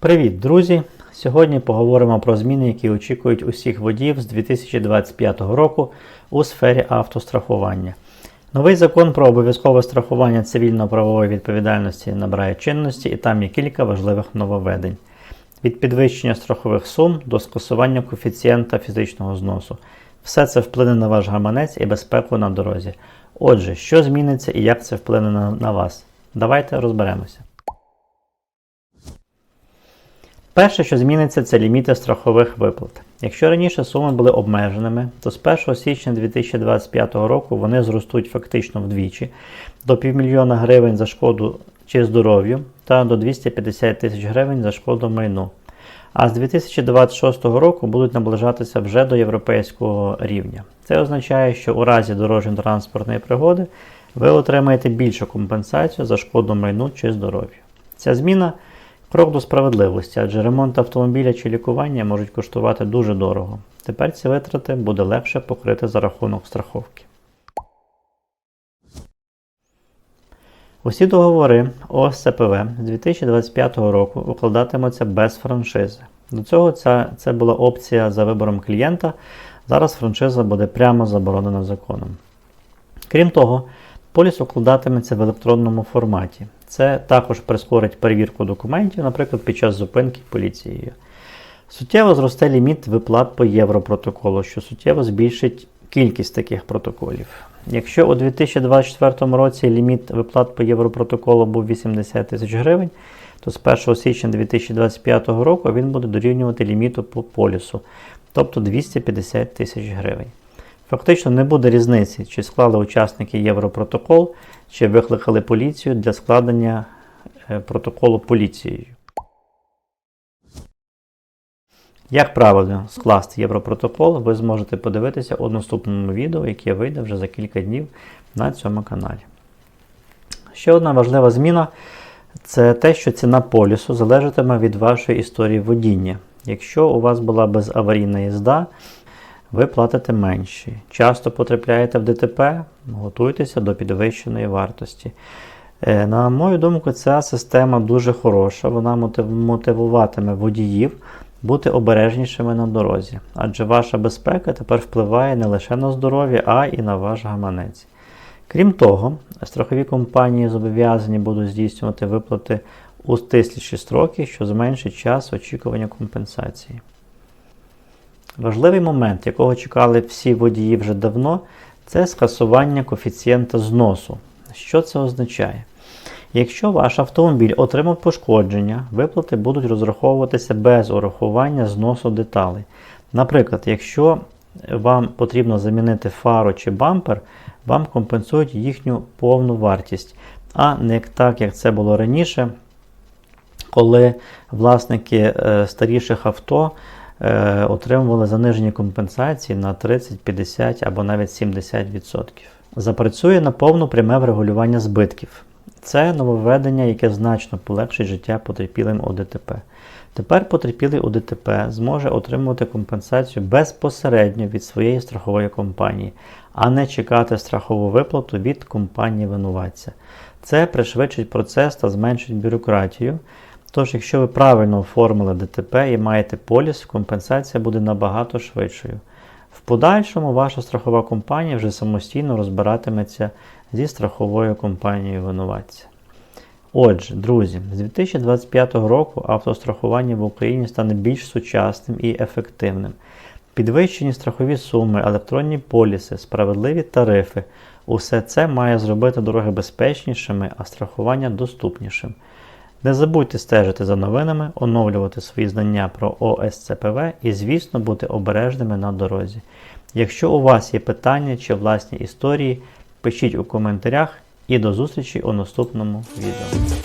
Привіт, друзі! Сьогодні поговоримо про зміни, які очікують усіх водіїв з 2025 року у сфері автострахування. Новий закон про обов'язкове страхування цивільно-правової відповідальності набирає чинності, і там є кілька важливих нововведень. Від підвищення страхових сум до скасування коефіцієнта фізичного зносу. Все це вплине на ваш гаманець і безпеку на дорозі. Отже, що зміниться і як це вплине на, вас? Давайте розберемося. Перше, що зміниться, це ліміти страхових виплат. Якщо раніше суми були обмеженими, то з 1 січня 2025 року вони зростуть фактично вдвічі до півмільйона гривень за шкоду чи здоров'ю та до 250 тисяч гривень за шкоду майну. А з 2026 року будуть наближатися вже до європейського рівня. Це означає, що у разі дорожньо-транспортної пригоди ви отримаєте більшу компенсацію за шкоду майну чи здоров'ю. Ця зміна Крок до справедливості, адже ремонт автомобіля чи лікування можуть коштувати дуже дорого. Тепер ці витрати буде легше покрити за рахунок страховки. Усі договори ОСЦПВ з 2025 року укладатимуться без франшизи. До цього ця, це була опція за вибором клієнта. Зараз франшиза буде прямо заборонена законом. Крім того, поліс укладатиметься в електронному форматі. Це також прискорить перевірку документів, наприклад, під час зупинки поліцією. Суттєво зросте ліміт виплат по Європротоколу, що суттєво збільшить кількість таких протоколів. Якщо у 2024 році ліміт виплат по Європротоколу був 80 тисяч гривень, то з 1 січня 2025 року він буде дорівнювати ліміту по полісу, тобто 250 тисяч гривень. Фактично не буде різниці, чи склали учасники Європротокол, чи викликали поліцію для складення е, протоколу поліцією. Як правильно скласти Європротокол, ви зможете подивитися у наступному відео, яке вийде вже за кілька днів на цьому каналі. Ще одна важлива зміна це те, що ціна полісу залежатиме від вашої історії водіння. Якщо у вас була безаварійна їзда, ви платите менше. Часто потрапляєте в ДТП, готуйтеся до підвищеної вартості. Е, На мою думку, ця система дуже хороша, вона мотивуватиме водіїв бути обережнішими на дорозі, адже ваша безпека тепер впливає не лише на здоров'я, а і на ваш гаманець. Крім того, страхові компанії зобов'язані будуть здійснювати виплати у стисліші строки, що зменшить час очікування компенсації. Важливий момент, якого чекали всі водії вже давно, це скасування коефіцієнта зносу. Що це означає? Якщо ваш автомобіль отримав пошкодження, виплати будуть розраховуватися без урахування зносу деталей. Наприклад, якщо вам потрібно замінити фару чи бампер, вам компенсують їхню повну вартість, а не так, як це було раніше, коли власники е, старіших авто е, отримували занижені компенсації на 30, 50 або навіть 70%. Запрацює на повну пряме врегулювання збитків. Це нововведення, яке значно полегшить життя потерпілим у ДТП. Тепер потерпілий у ДТП зможе отримувати компенсацію безпосередньо від своєї страхової компанії, а не чекати страхову виплату від компанії винуватця. Це пришвидшить процес та зменшить бюрократію. Тож, якщо ви правильно оформили ДТП і маєте поліс, компенсація буде набагато швидшою. В подальшому ваша страхова компанія вже самостійно розбиратиметься зі страховою компанією винуватця. Отже, друзі, з 2025 року автострахування в Україні стане більш сучасним і ефективним. Підвищені страхові суми, електронні поліси, справедливі тарифи усе це має зробити дороги безпечнішими, а страхування доступнішим. Не забудьте стежити за новинами, оновлювати свої знання про ОСЦПВ і, звісно, бути обережними на дорозі. Якщо у вас є питання чи власні історії, пишіть у коментарях і до зустрічі у наступному відео.